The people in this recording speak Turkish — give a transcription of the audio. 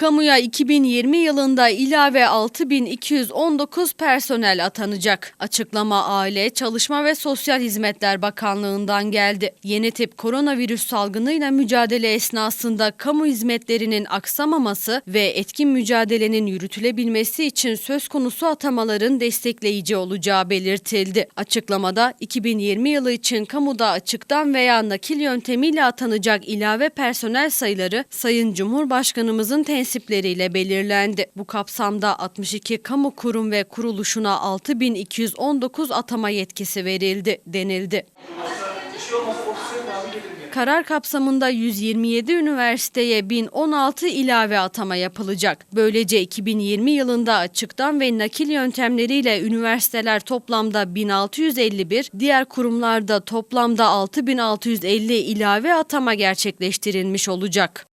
Kamuya 2020 yılında ilave 6219 personel atanacak. Açıklama Aile, Çalışma ve Sosyal Hizmetler Bakanlığı'ndan geldi. Yeni tip koronavirüs salgınıyla mücadele esnasında kamu hizmetlerinin aksamaması ve etkin mücadelenin yürütülebilmesi için söz konusu atamaların destekleyici olacağı belirtildi. Açıklamada 2020 yılı için kamuda açıktan veya nakil yöntemiyle atanacak ilave personel sayıları Sayın Cumhurbaşkanımızın tensipleriyle belirlendi. Bu kapsamda 62 kamu kurum ve kuruluşuna 6219 atama yetkisi verildi denildi. Karar kapsamında 127 üniversiteye 1016 ilave atama yapılacak. Böylece 2020 yılında açıktan ve nakil yöntemleriyle üniversiteler toplamda 1651, diğer kurumlarda toplamda 6650 ilave atama gerçekleştirilmiş olacak.